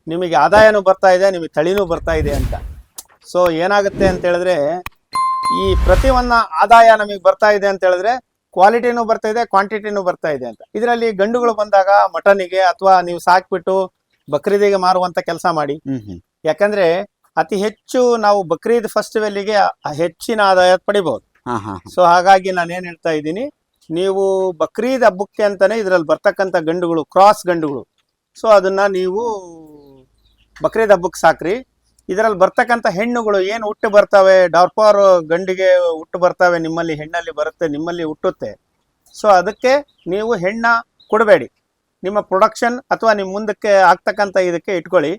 ನಿಮಗೆ ಆದಾಯನೂ ಬರ್ತಾ ಇದೆ ನಿಮಗೆ ತಳಿನೂ ಬರ್ತಾ ಇದೆ ಅಂತ. ಸೊ ಏನಾಗುತ್ತೆ ಅಂತ ಹೇಳಿದ್ರೆ ಈ ಪ್ರತಿಯೊಂದ ಆದಾಯ ನಮಗೆ ಬರ್ತಾ ಇದೆ ಅಂತ ಹೇಳಿದ್ರೆ ಕ್ವಾಲಿಟಿನೂ ಬರ್ತಾ ಇದೆ ಕ್ವಾಂಟಿಟಿನೂ ಬರ್ತಾ ಇದೆ ಅಂತ. ಇದರಲ್ಲಿ ಗಂಡುಗಳು ಬಂದಾಗ ಮಟನಿಗೆ ಅಥವಾ ನೀವು ಸಾಕ್ಬಿಟ್ಟು ಬಕ್ರೀದಿಗೆ ಮಾರುವಂತ ಕೆಲಸ ಮಾಡಿ. ಯಾಕಂದ್ರೆ ಅತಿ ಹೆಚ್ಚು ನಾವು ಬಕ್ರೀದ್ ಫೆಸ್ಟಿವಲ್ಗೆ ಹೆಚ್ಚಿನ ಆದಾಯ ಪಡಿಬಹುದು. ಸೊ ಹಾಗಾಗಿ ನಾನು ಏನ್ ಹೇಳ್ತಾ ಇದ್ದೀನಿ, ನೀವು ಬಕ್ರೀದ್ ಹಬ್ಬಕ್ಕೆ ಅಂತಾನೆ ಇದ್ರಲ್ಲಿ ಬರ್ತಕ್ಕಂಥ ಗಂಡುಗಳು ಕ್ರಾಸ್ ಗಂಡುಗಳು. ಸೊ ಅದನ್ನ ನೀವು ಬಕ್ರೀದ್ ಹಬ್ಬಕ್ಕೆ ಸಾಕ್ರಿ. ಇದರಲ್ಲಿ ಬರ್ತಕ್ಕಂಥ ಹೆಣ್ಣುಗಳು ಏನು ಹುಟ್ಟು ಬರ್ತವೆ, ಡಾರ್ಪಾರ್ ಗಂಡಿಗೆ ಹುಟ್ಟು ಬರ್ತವೆ, ನಿಮ್ಮಲ್ಲಿ ಹೆಣ್ಣಲ್ಲಿ ಬರುತ್ತೆ, ನಿಮ್ಮಲ್ಲಿ ಹುಟ್ಟುತ್ತೆ. ಸೊ ಅದಕ್ಕೆ ನೀವು ಹೆಣ್ಣ ಕೊಡಬೇಡಿ. ನಿಮ್ಮ ಪ್ರೊಡಕ್ಷನ್ ಅಥವಾ ನಿಮ್ಮ ಮುಂದಕ್ಕೆ ಆಗ್ತಕ್ಕಂಥ ಇದಕ್ಕೆ ಇಟ್ಕೊಳ್ಳಿ.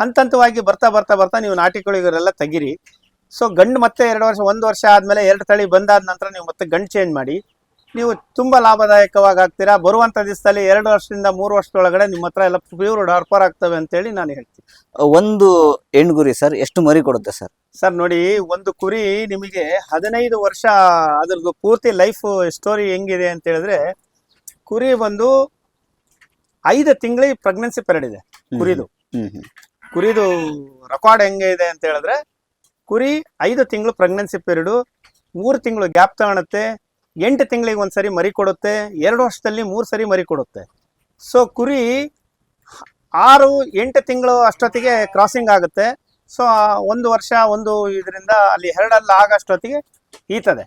ಹಂತ ಹಂತವಾಗಿ ಬರ್ತಾ ಬರ್ತಾ ಬರ್ತಾ ನೀವು ನಾಟಿ ಕೋಳಿಗರೆಲ್ಲ ತೆಗಿರಿ. ಸೊ ಗಂಡು ಮತ್ತೆ ಎರಡು ವರ್ಷ ಒಂದು ವರ್ಷ ಆದಮೇಲೆ ಎರಡು ತಳಿ ಬಂದಾದ ನಂತರ ನೀವು ಮತ್ತೆ ಗಂಡು ಚೇಂಜ್ ಮಾಡಿ. ನೀವು ತುಂಬಾ ಲಾಭದಾಯಕವಾಗಿ ಆಗ್ತೀರಾ. ಬರುವಂತ ದಿವಸದಲ್ಲಿ ಎರಡು ವರ್ಷದಿಂದ ಮೂರು ವರ್ಷದೊಳಗಡೆ ನಿಮ್ಮ ಹತ್ರ ಎಲ್ಲ ಪ್ಯೂರ್ ಡಾರ್ಪರ್ ಆಗ್ತವೆ ಅಂತೇಳಿ ನಾನು ಹೇಳ್ತೀನಿ. ಒಂದು ಹೆಣ್ಗುರಿ ಸರ್ ಎಷ್ಟು ಮರಿ ಕೊಡುತ್ತೆ ಸರ್? ಸರ್ ನೋಡಿ ಒಂದು ಕುರಿ ನಿಮಗೆ ಹದಿನೈದು ವರ್ಷ ಅದ್ರದ್ದು ಪೂರ್ತಿ ಲೈಫ್ ಸ್ಟೋರಿ ಹೆಂಗಿದೆ ಅಂತ ಹೇಳಿದ್ರೆ ಕುರಿ ಬಂದು ಐದು ತಿಂಗಳಿಗೆ ಪ್ರೆಗ್ನೆನ್ಸಿ ಪೆರಡ್ ಇದೆ ಕುರಿದು. ಕುರಿದು ರೆಕಾರ್ಡ್ ಹೆಂಗೆ ಇದೆ ಅಂತ ಹೇಳಿದ್ರೆ ಕುರಿ ಐದು ತಿಂಗಳು ಪ್ರೆಗ್ನೆನ್ಸಿ ಪೀರಿಯಡು ಮೂರು ತಿಂಗಳು ಗ್ಯಾಪ್ ತಗೊಳತ್ತೆ ಎಂಟು ತಿಂಗಳಿಗೆ ಒಂದು ಸರಿ ಮರಿ ಕೊಡುತ್ತೆ ಎರಡು ವರ್ಷದಲ್ಲಿ ಮೂರು ಸರಿ ಮರಿ ಕೊಡುತ್ತೆ. ಸೊ ಕುರಿ ಆರು ಎಂಟು ತಿಂಗಳು ಅಷ್ಟೊತ್ತಿಗೆ ಕ್ರಾಸಿಂಗ್ ಆಗುತ್ತೆ. ಸೊ ಒಂದು ವರ್ಷ ಒಂದು ಇದರಿಂದ ಅಲ್ಲಿ ಎರಡಲ್ಲ ಆಗಷ್ಟೊತ್ತಿಗೆ ಈತದೆ.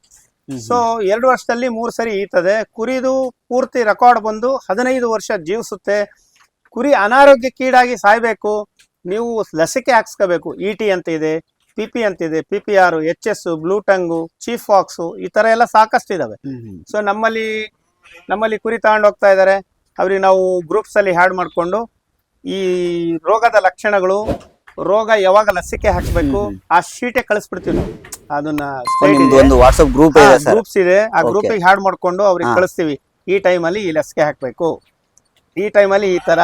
ಸೊ ಎರಡು ವರ್ಷದಲ್ಲಿ ಮೂರು ಸರಿ ಈತದೆ. ಕುರಿದು ಪೂರ್ತಿ ರೆಕಾರ್ಡ್ ಬಂದು ಹದಿನೈದು ವರ್ಷ ಜೀವಿಸುತ್ತೆ. ಕುರಿ ಅನಾರೋಗ್ಯಕ್ಕೀಡಾಗಿ ಸಾಯಬೇಕು. ನೀವು ಲಸಿಕೆ ಹಾಕ್ಸ್ಕೋಬೇಕು ಇ ಟಿ ಅಂತ ಇದೆ. ಪಿ ಪಿ ಅಂತ ಇದೆ P P R H S blue tongue chief ಫಾಕ್ಸು ಈ ತರ ಎಲ್ಲ ಸಾಕಷ್ಟು ಇದಾವೆ. ಸೊ ನಮ್ಮಲ್ಲಿ ನಮ್ಮಲ್ಲಿ ಕುರಿ ತಗೊಂಡು ಹೋಗ್ತಾ ಇದ್ದಾರೆ ಅವ್ರಿಗೆ ನಾವು ಗ್ರೂಪ್ಸ್ ಅಲ್ಲಿ ಹ್ಯಾಡ್ ಮಾಡಿಕೊಂಡು ಈ ರೋಗದ ಲಕ್ಷಣಗಳು ರೋಗ ಯಾವಾಗ ಲಸಿಕೆ ಹಾಕ್ಬೇಕು. ಆ ಶೀಟೆ ಕಳಿಸ್ಬಿಡ್ತೀವಿ ನಾವು. ಅದನ್ನ ಒಂದು ವಾಟ್ಸ್ಆಪ್ ಗ್ರೂಪ್ ಗ್ರೂಪ್ಸ್ ಇದೆ ಆ ಗ್ರೂಪ್ಗೆ ಗ್ರೂಪಿಗೆ ಹ್ಯಾಡ್ ಮಾಡ್ಕೊಂಡು ಅವ್ರಿಗೆ ಕಳಿಸ್ತೀವಿ. ಈ ಟೈಮಲ್ಲಿ ಈ ಲಸಿಕೆ ಹಾಕ್ಬೇಕು. ಈ ಟೈಮಲ್ಲಿ ಈ ತರ.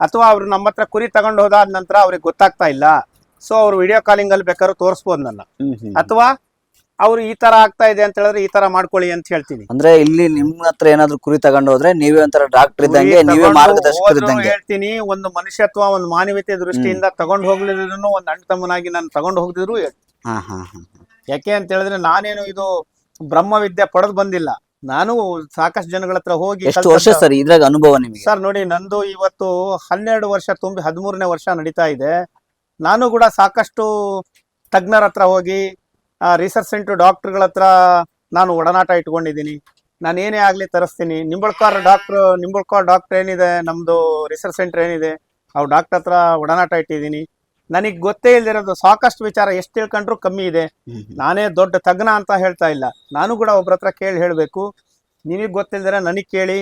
ಅಥವಾ ಅವ್ರು ನಮ್ಮ ಹತ್ರ ಕುರಿ ತಗೊಂಡು ಹೋದಾದ ನಂತರ ಅವ್ರಿಗೆ ಗೊತ್ತಾಗ್ತಾ ಇಲ್ಲ. ಸೊ ಅವ್ರು ವಿಡಿಯೋ ಕಾಲಿಂಗ್ ಅಲ್ಲಿ ಬೇಕಾದ್ರೂ ತೋರಿಸ್ಬೋದು ನನ್ನ. ಅಥವಾ ಅವ್ರು ಈ ತರ ಆಗ್ತಾ ಇದೆ ಅಂತ ಹೇಳಿದ್ರೆ ಈ ತರ ಮಾಡ್ಕೊಳ್ಳಿ ಅಂತ ಹೇಳ್ತೀನಿ. ಅಂದ್ರೆ ಇಲ್ಲಿ ನಿಮ್ ಹತ್ರ ಏನಾದ್ರು ಕುರಿ ತಗೊಂಡು ಹೋದ್ರೆ ನೀವೇ ಒಂಥರ ಡಾಕ್ಟರ್ ಇದ್ದಂಗೆ ನೀವೇ ತಗೊಂಡು ಮಾರ್ಗದರ್ಶಕರು ಇದ್ದಂಗೆ. ಹೇಳ್ತೀನಿ ಒಂದು ಮನುಷ್ಯತ್ವ ಒಂದು ಮಾನವೀಯತೆ ದೃಷ್ಟಿಯಿಂದ ತಗೊಂಡು ಹೋಗ್ಲಿದ್ರು ಒಂದ್ ಅಣ್ಣ ತಮ್ಮನಾಗಿ ನಾನು ತಗೊಂಡು ಹೋಗಿದ್ರು ಹಾ ಹಾ ಹಾ ಯಾಕೆ ಅಂತ ಹೇಳಿದ್ರೆ ನಾನೇನು ಇದು ಬ್ರಹ್ಮವಿದ್ಯೆ ಪಡೆದು ಬಂದಿಲ್ಲ. ನಾನು ಸಾಕಷ್ಟು ಜನಗಳ ಹತ್ರ ಹೋಗಿ ಎಷ್ಟು ವರ್ಷ ಸರ್ ಇದ್ರಾಗ ಅನುಭವ ನಿಮಗೆ? ಸರ್ ನೋಡಿ ನಂದು ಇವತ್ತು ಹನ್ನೆರಡು ವರ್ಷ ತುಂಬಿ ಹದಿಮೂರನೇ ವರ್ಷ ನಡೀತಾ ಇದೆ. ನಾನು ಕೂಡ ಸಾಕಷ್ಟು ತಜ್ಞರ ಹತ್ರ ಹೋಗಿ ರಿಸರ್ಚ್ ಸೆಂಟರ್ ಡಾಕ್ಟರ್ಗಳ ಹತ್ರ ನಾನು ಒಡನಾಟ ಇಟ್ಕೊಂಡಿದ್ದೀನಿ. ನಾನು ಏನೇ ಆಗಲಿ ತರಿಸ್ತೀನಿ. ನಿಂಬಳ್ಕಾರ್ ಡಾಕ್ಟ್ರು ನಿಂಬಳ್ಕಾರ್ ಡಾಕ್ಟರ್ ಏನಿದೆ ನಮ್ಮದು ರಿಸರ್ಚ್ ಸೆಂಟರ್ ಏನಿದೆ ಅವ್ರು ಡಾಕ್ಟರ್ ಹತ್ರ ಒಡನಾಟ ಇಟ್ಟಿದ್ದೀನಿ. ನನಗೆ ಗೊತ್ತೇ ಇಲ್ದಿರೋದು ಸಾಕಷ್ಟು ವಿಚಾರ ಎಷ್ಟು ತಿಳ್ಕೊಂಡ್ರು ಕಮ್ಮಿ ಇದೆ. ನಾನೇ ದೊಡ್ಡ ತಜ್ಞ ಅಂತ ಹೇಳ್ತಾ ಇಲ್ಲ. ನಾನು ಕೂಡ ಒಬ್ಬರ ಹತ್ರ ಕೇಳಿ ಹೇಳಬೇಕು. ನಿನಗೆ ಗೊತ್ತಿಲ್ದಿರ ನನಗೆ ಕೇಳಿ.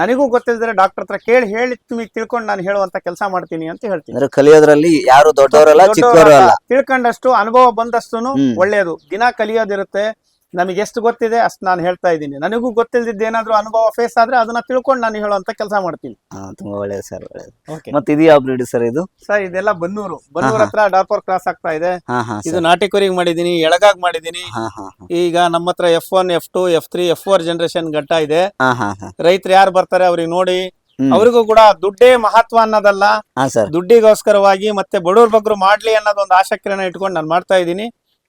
ನನಗೂ ಗೊತ್ತಿದ್ರೆ ಡಾಕ್ಟರ್ ಹತ್ರ ಕೇಳಿ ಹೇಳಿ ನಿಮಗೆ ತಿಳ್ಕೊಂಡು ನಾನು ಹೇಳುವಂತ ಕೆಲಸ ಮಾಡ್ತೀನಿ ಅಂತ ಹೇಳ್ತೀನಿ. ಅಂದ್ರೆ ಕಲಿಯೋದ್ರಲ್ಲಿ ಯಾರು ದೊಡ್ಡವರಲ್ಲ ಚಿಕ್ಕವರು ಅಲ್ಲ ತಿಳ್ಕೊಂಡಷ್ಟು ಅನುಭವ ಬಂದಷ್ಟು. ಒಳ್ಳೇದು. ದಿನ ಕಲಿಯೋದಿರುತ್ತೆ ನಮಗೆ ಎಷ್ಟು ಗೊತ್ತಿದೆ ಅಷ್ಟು ನಾನು ಹೇಳ್ತಾ ಇದ್ದೀನಿ. ನನಗೂ ಗೊತ್ತಿಲ್ಲದಿದ್ದ ಏನಾದರೂ ಅನುಭವ ಫೇಸ್ ಆದ್ರೆ ಅದನ್ನ ತಿಳ್ಕೊಂಡು ನಾನು ಹೇಳುವಂತ ಕೆಲಸ ಮಾಡ್ತೀನಿ. ಹಾ, ತುಂಬಾ ಒಳ್ಳೇದು ಸರ್ ಒಳ್ಳೇದು. ಓಕೆ ಮತ್ತೆ ಇದು ಯಾವ ಬ್ರೀಡ್ ಸರ್ ಇದು? ಸರ್ ಇದೆಲ್ಲ ಬನ್ನೂರು. ಬನ್ನೂರ್ ಹತ್ರ ಡಾಪೋರ್ ಕ್ರಾಸ್ ಆಗ್ತಾ ಇದೆ. ಹಾ ಹಾ ಇದು ನಾಟಿ ಮಾಡಿದ್ದೀನಿ ಮಾಡಿದೀನಿ ಎಳಗಾಗ್ ಮಾಡಿದ್ದೀನಿ. ಹಾ ಹಾ ಈಗ ನಮ್ಮ ಹತ್ರ F one F two F three F four generation ಘಟ್ಟ ಇದೆ. ಹಾ ಹಾ ಹಾ. ರೈತರು ಯಾರು ಬರ್ತಾರೆ ಅವ್ರಿಗೆ ನೋಡಿ. ಹ್ಮ್. ಅವ್ರಿಗೂ ಕೂಡ ದುಡ್ಡೇ ಮಹತ್ವ ಅನ್ನೋದಲ್ಲ. ಹಾ ಸರ್. ದುಡ್ಡಿಗೋಸ್ಕರವಾಗಿ ಮತ್ತೆ ಬಡವ್ರ ಬಗ್ರು ಮಾಡ್ಲಿ ಅನ್ನೋದೊಂದು ಆಸಕ್ತಿಯನ್ನ ಇಟ್ಕೊಂಡು ನಾನು ಮಾಡ್ತಾ ಇದ್ದೀನಿ.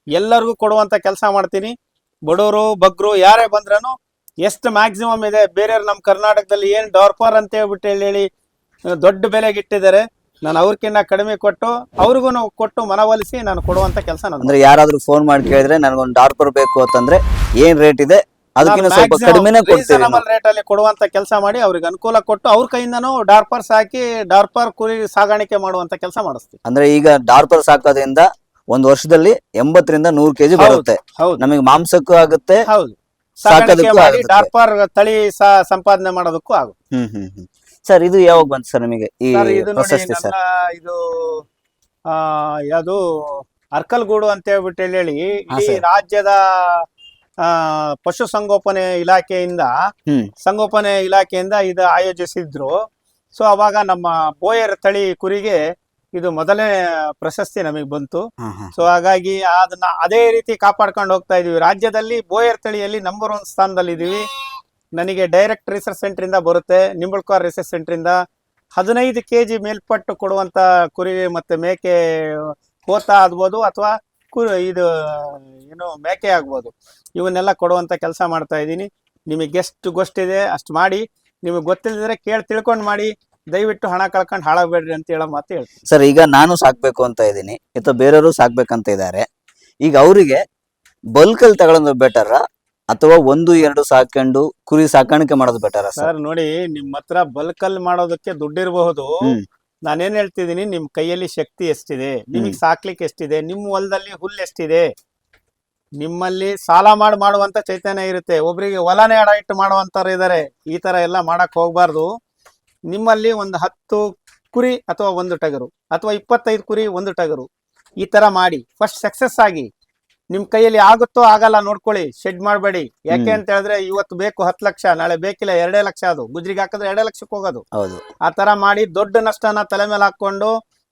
ಎಲ್ಲರಿಗೂ ಕೊಡುವಂತ ಕೆಲಸ ಮಾಡ್ತೀನಿ. ಬಡವರು ಬಗ್ರು ಯಾರೇ ಬಂದ್ರೂ ಎಷ್ಟು ಮ್ಯಾಕ್ಸಿಮಮ್ ಇದೆ? ಬೇರೆಯವ್ರು ನಮ್ಮ ಕರ್ನಾಟಕದಲ್ಲಿ ಏನು ಡಾರ್ಪರ್ ಅಂತ ಹೇಳ್ಬಿಟ್ಟು ಹೇಳಿ ಹೇಳಿ ದೊಡ್ಡ ಬೆಲೆಗೆ ಇಟ್ಟಿದ್ದಾರೆ. ನಾನು ಅವ್ರಕ್ಕಿಂತ ಕಡಿಮೆ ಕೊಟ್ಟು ಅವ್ರಿಗೂ ಕೊಟ್ಟು ಮನವೊಲಿಸಿ ನಾನು ಕೊಡುವಂತ ಕೆಲಸ ನಾನು ಅಂದ್ರೆ ಯಾರಾದ್ರೂ ಫೋನ್ ಮಾಡಿ ಕೇಳಿದ್ರೆ ನನಗೊಂದು ಡಾರ್ಪರ್ ಬೇಕು ಅಂತಂದ್ರೆ ಏನ್ ರೇಟ್ ಇದೆ? ಅದಕ್ಕಿಂತ ಸ್ವಲ್ಪ ಕಡಿಮೆನೆ ಕೊಡ್ತೀವಿ. ರೇಟ್ ಅಲ್ಲಿ ಕೊಡುವಂತ ಕೆಲಸ ಮಾಡಿ ಅವ್ರಿಗೆ ಅನುಕೂಲ ಕೊಟ್ಟು ಅವ್ರ ಕೈಯಿಂದನೂ ಡಾರ್ಪರ್ಸ್ ಹಾಕಿ ಡಾರ್ಪರ್ ಕುರಿ ಸಾಗಾಣಿಕೆ ಮಾಡುವಂತ ಕೆಲಸ ಮಾಡಿಸ್ತೀವಿ. ಅಂದ್ರೆ ಈಗ ಡಾರ್ಪರ್ ಸಾಕೋದ್ರಿಂದ ಒಂದ್ ವರ್ಷದಲ್ಲಿ ಎಂಬತ್ತರಿಂದ ನೂರು ಕೆಜಿ ಬರುತ್ತೆ. ಹೌದು. ನಮಗೆ ಮಾಂಸಕ್ಕೂ ಆಗುತ್ತೆ ಹೌದು. ಸಾಗಾಣಿಕೆ ಸಾಕೋದಕ್ಕೂ ಮಾಡಿ ಆಗುತ್ತೆ. ಡಾರ್ಪರ್ ತಳಿ ಸಂಪಾದನೆ ಮಾಡೋದಕ್ಕೂ ಆಗುತ್ತೆ. ಹ್ಮ್ ಹ್ಮ್ ಹ್ಮ್. ಸರ್ ಇದು ಯಾವಾಗ ಬಂತು ಸರ್ ನಿಮಗೆ ಈ ಸರ್ ಇದು ನೋಡಿ ಪ್ರಶಸ್ತಿ ಸರ್? ನನ್ನ ಇದು ಆ ಯಾವುದು ಅರ್ಕಲ್ಗೂಡು ಅಂತ ಹೇಳ್ಬಿಟ್ಟು ಹೇಳಿ ಹೇಳಿ. ಹಾ, ಇಡೀ ಸರ್. ರಾಜ್ಯದ ಆ ಪಶು ಸಂಗೋಪನೆ ಇಲಾಖೆಯಿಂದ ಹ್ಮ್. ಸಂಗೋಪನೆ ಇಲಾಖೆಯಿಂದ ಇದು ಆಯೋಜಿಸಿದ್ರು. ಸೊ ಅವಾಗ ನಮ್ಮ ಬೋಯರ್ ತಳಿ ಕುರಿಗೆ ಇದು ಮೊದಲನೇ ಪ್ರಶಸ್ತಿ ನಮಗೆ ಬಂತು. ಸೊ ಹಾಗಾಗಿ ಅದನ್ನ ಅದೇ ರೀತಿ ಕಾಪಾಡ್ಕೊಂಡು ಹೋಗ್ತಾ ಇದೀವಿ. ರಾಜ್ಯದಲ್ಲಿ ಬೋಯರ್ ತಳಿಯಲ್ಲಿ ನಂಬರ್ ಒನ್ ಸ್ಥಾನದಲ್ಲಿ ಇದೀವಿ ನನಗೆ ಡೈರೆಕ್ಟ್ ರಿಸರ್ಚ್ ಸೆಂಟರ್ ಇಂದ ಬರುತ್ತೆ. ನಿಂಬಳ್ಕಾರ್ ರಿಸರ್ಚ್ ಸೆಂಟರ್ ಇಂದ ಹದಿನೈದು ಕೆ ಜಿ ಮೇಲ್ಪಟ್ಟು ಕೊಡುವಂತ ಕುರಿ ಮತ್ತೆ ಮೇಕೆ ಕೋತ ಆಗ್ಬೋದು ಅಥವಾ ಕುರಿ ಇದು ಏನು ಮೇಕೆ ಆಗ್ಬೋದು. ಇವನ್ನೆಲ್ಲ ಕೊಡುವಂತ ಕೆಲಸ ಮಾಡ್ತಾ ಇದ್ದೀನಿ ನಿಮಗೆ ಎಷ್ಟು ಗೊತ್ತಿದೆ ಅಷ್ಟು ಮಾಡಿ. ನಿಮಗೆ ಗೊತ್ತಿಲ್ಲದ್ರೆ ಕೇಳಿ ತಿಳ್ಕೊಂಡು ಮಾಡಿ. ದಯವಿಟ್ಟು ಹಣ ಕಳ್ಕೊಂಡು ಹಾಳಾಗಬೇಡ್ರಿ ಅಂತ ಹೇಳೋ ಮಾತು ಹೇಳ್ತೀನಿ. ಸರ್ ಈಗ ನಾನು ಸಾಕ್ಬೇಕು ಅಂತ ಇದ್ದೀನಿ ಅಥವಾ ಬೇರೆಯವರು ಸಾಕ್ಬೇಕಂತ ಇದ್ದಾರೆ. ಈಗ ಅವರಿಗೆ ಬಲ್ಕಲ್ಲಿ ತಗೊಳ್ಳೋದು ಬೆಟರ ಅಥವಾ ಒಂದು ಎರಡು ಸಾಕೊಂಡು ಕುರಿ ಸಾಕಾಣಿಕೆ ಮಾಡೋದು ಬೆಟರ ಸರ್? ಸರ್ ನೋಡಿ ನಿಮ್ಮ ಹತ್ರ ಬಲ್ಕಲ್ ಮಾಡೋದಕ್ಕೆ ದುಡ್ಡಿರಬಹುದು. ಹ್ಮ್. ನಾನೇನ್ ಹೇಳ್ತಿದೀನಿ ನಿಮ್ ಕೈಯಲ್ಲಿ ಶಕ್ತಿ ಎಷ್ಟಿದೆ ನಿಮಗೆ ಸಾಕ್ಲಿಕ್ಕೆ ಎಷ್ಟಿದೆ ನಿಮ್ಮ ಹೊಲದಲ್ಲಿ ಹುಲ್ ಎಷ್ಟಿದೆ ನಿಮ್ಮಲ್ಲಿ ಸಾಲ ಮಾಡಿ ಮಾಡುವಂತ ಚೈತನ್ಯ ಇರುತ್ತೆ. ಒಬ್ರಿಗೆ ಹೊಲನೇ ಅಡ ಇಟ್ಟು ಮಾಡುವಂತವ್ರು ಇದಾರೆ ಈ ತರ ಎಲ್ಲ ಮಾಡಕ್ ಹೋಗ್ಬಾರ್ದು. ನಿಮ್ಮಲ್ಲಿ ಒಂದು ಹತ್ತು ಕುರಿ ಅಥವಾ ಒಂದು ಟಗರು ಅಥವಾ ಇಪ್ಪತ್ತೈದು ಕುರಿ ಒಂದು ಟಗರು ಈ ತರ ಮಾಡಿ. ಫಸ್ಟ್ ಸಕ್ಸಸ್ ಆಗಿ. ನಿಮ್ ಕೈಯಲ್ಲಿ ಆಗುತ್ತೋ ಆಗಲ್ಲ ನೋಡ್ಕೊಳ್ಳಿ. ಶೆಡ್ ಮಾಡಬೇಡಿ. ಯಾಕೆ ಅಂತ ಹೇಳಿದ್ರೆ ಇವತ್ತು ಬೇಕು ಹತ್ತು ಲಕ್ಷ ನಾಳೆ ಬೇಕಿಲ್ಲ ಎರಡೇ ಲಕ್ಷ ಅದು. ಗುಜ್ರಿಗೆ ಹಾಕಿದ್ರೆ ಎರಡೇ ಲಕ್ಷಕ್ಕೆ ಹೋಗೋದು. ಹೌದು. ಆ ತರ ಮಾಡಿ ದೊಡ್ಡ ನಷ್ಟನ ತಲೆ ಮೇಲೆ ಹಾಕೊಂಡು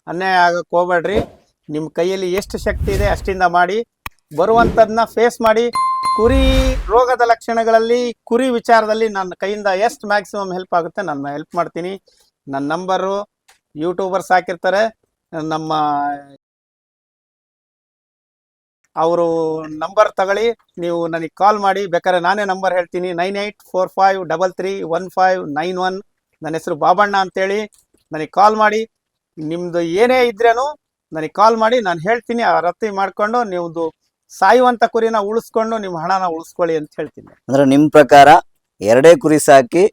ಅನ್ಯಾಯ ಆಗಕ್ಕೆ ಹೋಗ್ಬೇಡ್ರಿ. ನಿಮ್ ಕೈಯಲ್ಲಿ ಎಷ್ಟು ಶಕ್ತಿ ಇದೆ ಅಷ್ಟಿಂದ ಮಾಡಿ. ಬರುವಂತದ್ನ ಫೇಸ್ ಮಾಡಿ. ಕುರಿ ರೋಗದ ಲಕ್ಷಣಗಳಲ್ಲಿ ಕುರಿ ವಿಚಾರದಲ್ಲಿ ನನ್ನ ಕೈಯಿಂದ ಎಷ್ಟು ಮ್ಯಾಕ್ಸಿಮಮ್ ಹೆಲ್ಪ್ ಆಗುತ್ತೆ ನಾನು ಹೆಲ್ಪ್ ಮಾಡ್ತೀನಿ. ನನ್ನ ನಂಬರು ಯೂಟ್ಯೂಬರ್ಸ್ ಹಾಕಿರ್ತಾರೆ. ನಮ್ಮ ಅವರು ನಂಬರ್ ತಗೊಳ್ಳಿ, ನೀವು ನನಗೆ ಕಾಲ್ ಮಾಡಿ. ಬೇಕಾದ್ರೆ ನಾನೇ ನಂಬರ್ ಹೇಳ್ತೀನಿ. Nine eight four five double three one five nine one ನನ್ನ ಹೆಸರು ಬಾಬಣ್ಣ ಅಂತೇಳಿ ನನಗೆ ಕಾಲ್ ಮಾಡಿ. ನಿಮ್ಮದು ಏನೇ ಇದ್ರೇನು ನನಗೆ ಕಾಲ್ ಮಾಡಿ. ನಾನು ಹೇಳ್ತೀನಿ. ಆ ರತ್ತಿ ಮಾಡ್ಕೊಂಡು ನೀವ್ದು ಸಾಯುವಂತ ಕುರಿನ ಉಳಿಸ್ಕೊಂಡು ನಿಮ್ ಹಣನ ಉಳಿಸ್ಕೊಳ್ಳಿ ಅಂತ ಹೇಳ್ತೀನಿ. ಅಂದ್ರೆ ನಿಮ್ ಪ್ರಕಾರ ಎರಡೇ ಕುರಿ ಸಾಕಿ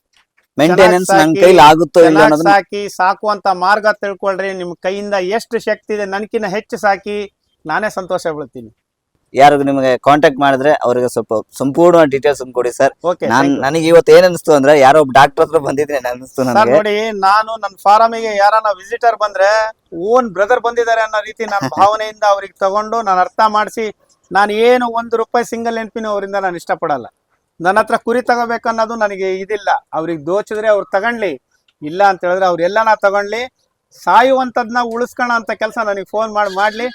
ಮೇಂಟೆನೆನ್ಸ್ ನನ್ ಕೈಲಿ ಆಗುತ್ತೋ ಇಲ್ಲ ಚೆನ್ನಾಗ್ ಅನ್ನೋದನ್ನ ಸಾಕಿ ಸಾಕುವಂತ ಮಾರ್ಗ ತಿಳ್ಕೊಳ್ರಿ ನಿಮ್ ಕೈಯಿಂದ ಎಷ್ಟು ಶಕ್ತಿ ಇದೆ ನನ್ಕಿನ್ನ ಹೆಚ್ಚು ಸಾಕಿ ನಾನೇ ಸಂತೋಷ ಬೀಳ್ತೀನಿ ಯಾರು ನಿಮಗೆ ಕಾಂಟ್ಯಾಕ್ಟ್ ಮಾಡಿದ್ರೆ ಅವರಿಗೆ ಸ್ವಲ್ಪ ಸಂಪೂರ್ಣ ಡೀಟೇಲ್ಸ್ ಕೊಡಿ ಸರ್. ಓಕೆ ನಾನ್ ನನಗೆ ಇವತ್ತು ಏನ್ ಅನಿಸ್ತು ಅಂದ್ರೆ ಯಾರೋ ಒಬ್ಬ ಡಾಕ್ಟರ್ ಹತ್ರ ಬಂದಿದ್ರೆ ಅನಿಸ್ತು ಸರ್ ನನಗೆ? ನೋಡಿ ನಾನು ನನ್ನ ಫಾರಮಿಗೆ ಯಾರನ್ನ ವಿಸಿಟರ್ ಬಂದ್ರೆ ಓನ್ ಬ್ರದರ್ ಬಂದಿದ್ದಾರೆ ಅನ್ನೋ ರೀತಿ ನನ್ನ ಭಾವನೆಯಿಂದ ಅವ್ರಿಗೆ ತಗೊಂಡು ನಾನು ಅರ್ಥ ಮಾಡಿಸಿ ನಾನು ಏನು ಒಂದು ರೂಪಾಯಿ ಸಿಂಗಲ್ ನೆನಪಿನ ಅವರಿಂದ ನಾನು ಇಷ್ಟಪಡಲ್ಲ. ನನ್ನ ಹತ್ರ ಕುರಿ ತಗೋಬೇಕನ್ನೋದು ನನಗೆ ಇದಿಲ್ಲ. ಅವ್ರಿಗೆ ದೋಚಿದ್ರೆ ಅವ್ರು ತಗೊಂಡ್ಲಿ, ಇಲ್ಲ ಅಂತ ಹೇಳಿದ್ರೆ ಅವ್ರು ನಾ ತಗೊಂಡ್ಲಿ, ಸಾಯುವಂಥದ್ನ ಉಳಿಸ್ಕೋಣ ಅಂತ ಕೆಲಸ ನನಗೆ ಫೋನ್ ಮಾಡಿ ಮಾಡ್ಲಿ.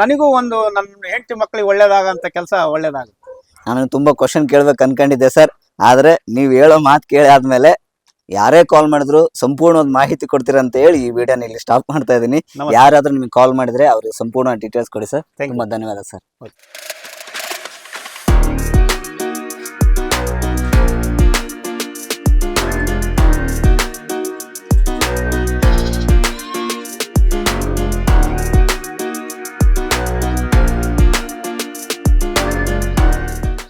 ನನಗೂ ಒಂದು ನನ್ನ ಹೆಂಡತಿ ಮಕ್ಕಳಿಗೆ ಒಳ್ಳೇದಾಗಂತ ಕೆಲಸ ಒಳ್ಳೇದಾಗುತ್ತೆ. ನಾನು ತುಂಬಾ ಕ್ವಶನ್ ಕೇಳ್ಬೇಕು ಅನ್ಕೊಂಡಿದ್ದೆ ಸರ್. ಆದ್ರೆ ನೀವು ಹೇಳೋ ಮಾತು ಕೇಳಿ ಆದ್ಮೇಲೆ ಯಾರೇ ಕಾಲ್ ಮಾಡಿದ್ರು ಸಂಪೂರ್ಣವಾದ ಮಾಹಿತಿ ಕೊಡ್ತೀರಾ ಅಂತ ಹೇಳಿ ಈ ವಿಡಿಯೋನ ಇಲ್ಲಿ ಸ್ಟಾಪ್ ಮಾಡ್ತಾ ಇದೀನಿ ನಮಸ್ತೆ. ಯಾರಾದ್ರೂ ನಿಮ್ಗೆ ಕಾಲ್ ಮಾಡಿದ್ರೆ ಅವ್ರಿಗೆ ಸಂಪೂರ್ಣ ಡೀಟೇಲ್ಸ್ ಕೊಡಿ ಸರ್ ತುಂಬಾ ಧನ್ಯವಾದ ಸರ್.